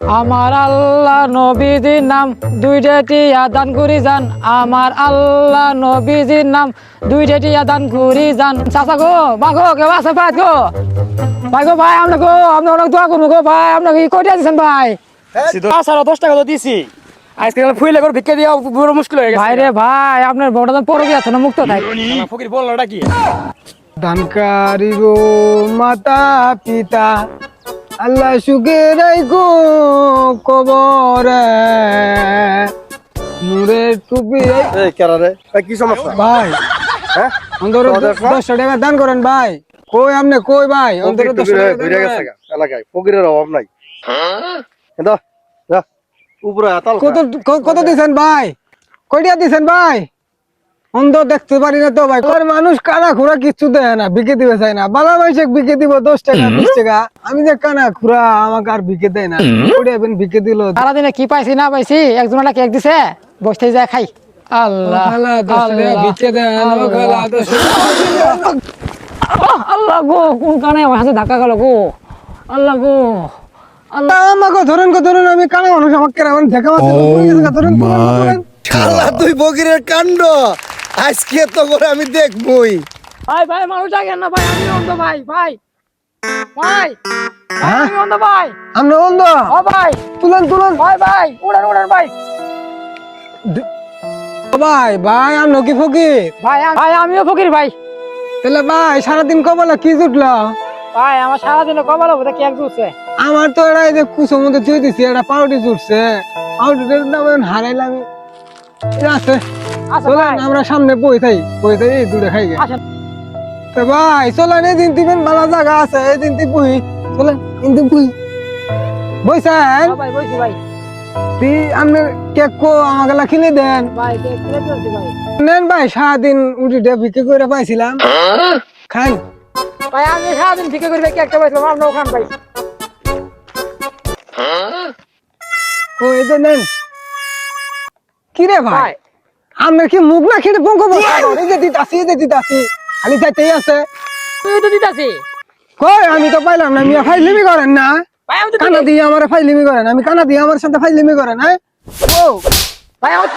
আমার আল্লাহ নবীজির নাম দুইটা টিয়া দান করি যান। আমার আল্লাহ নবীজির নাম দুইটা টিয়া দান করি যান। চাচা গো মা গো কেউ আছে ভাই গো? ভাই গো ভাই আমরা গো আপনি অনেক দোয়া করব গো ভাই আপনাকে কি কইটা দিচ্ছেন ভাই? সারা দশ টাকা তো দিছি। আজকে ফুইলে করে ভিক্ষা দিয়া বড় মুশকিল হয়ে গেছে। ভাই রে ভাই আপনার বড় দাম পরে গিয়েছে না মুক্ত শালা ফকির বলল কি? দানকারী গো মাতা পিতা আল্লাহ সুখে রাইকো কবরে। মুরে টুপি এই কেরারে কি সমস্যা? ভাই হ্যাঁ? অন্তর তোমাদের না? দশটা টাকা দান করেন ভাই। কই আপনি কই ভাই? অন্তর টাকা ঘুরে গেছে এলাকায়। ফকিরের অভাব নাই। উপরে আতাল কত কত দিছেন ভাই? কয়টা দিছেন ভাই? অন্ধ দেখতে পারি না তো ভাই। আর মানুষ কানা খুরা কিচ্ছু দেয় না বিকে দিবে চাই না। বালা মাইসে বিকে দিব দশ টাকা বিশ টাকা। আমি যে কানা খুরা আমাকে আর বিকে দেয় না। ওটা এবেন বিকে দিল। সারাদিনে কি পাইছি না পাইছি একজন একটা কেক দিছে বসতে যায় খাই। আল্লাহ আল্লাহ আহ, আল্লাহ গো কোন কানে আমার হাতে ধাক্কা গেল গো? আল্লাহ গো আল্লাহ। আমাকে ধরেন গো ধরেন আমি কানা মানুষ আমাকে দেখা মাছ ধরেন ধরেন, তুই ফকিরের কাণ্ড। আজকে তো করে আমি দেখবই। ভাই ভাই মানুষ জাগেন না ভাই আমি অন্ধ ভাই ভাই। ভাই আমি অন্ধ ভাই। আমরা অন্ধ? ও ভাই। তুলেন তুলেন। ভাই ভাই উড়ান উড়ান ভাই। ভাই ভাই আমরা কি ফকির? ভাই ভাই আমিও ফকির ভাই। তাহলে ভাই সারাদিন কবলা কি জুটলো? ভাই আমার সারাদিনে কপাল হবে কেক জুটছে। আমার তো এটা এই যে কুসোর মধ্যে চুই দিছি এটা পাউডি জুটছে পাউডিটার দাম হারাইলাম। আছে। চলেন আমরা সামনে বই থাই বই থাই দূরে খাই তো ভাই চলেন এই দিন তিবেন ভালো জায়গা আছে এই দিন তুই বই। চলেন কিন্তু বই। বইছেন? তুই আপনার কেক কো আমাকে দেন। নেন ভাই সারাদিন উঠিটা বিক্রি করে পাইছিলাম। খান। ভাই আমি সারাদিন ঠিক করে কেকটা পাইছিলাম আপনার ওখান ভাই। ও এই যে নেন। কি রে ভাই আপনার কি মুখ না খেটে পঙ্ক এই যে দিতাছি এই যে দিতাছি। খালি যাইতেই আছে। তুই তো দিতাছি। কই আমি তো পাইলাম না মিয়া ফাইলিমি করেন না। কানা দিয়ে আমার ফাইলিমি করেন আমি কানা দিয়ে আমার সাথে ফাইলিমি করেন হ্যাঁ? ও ভাই আমার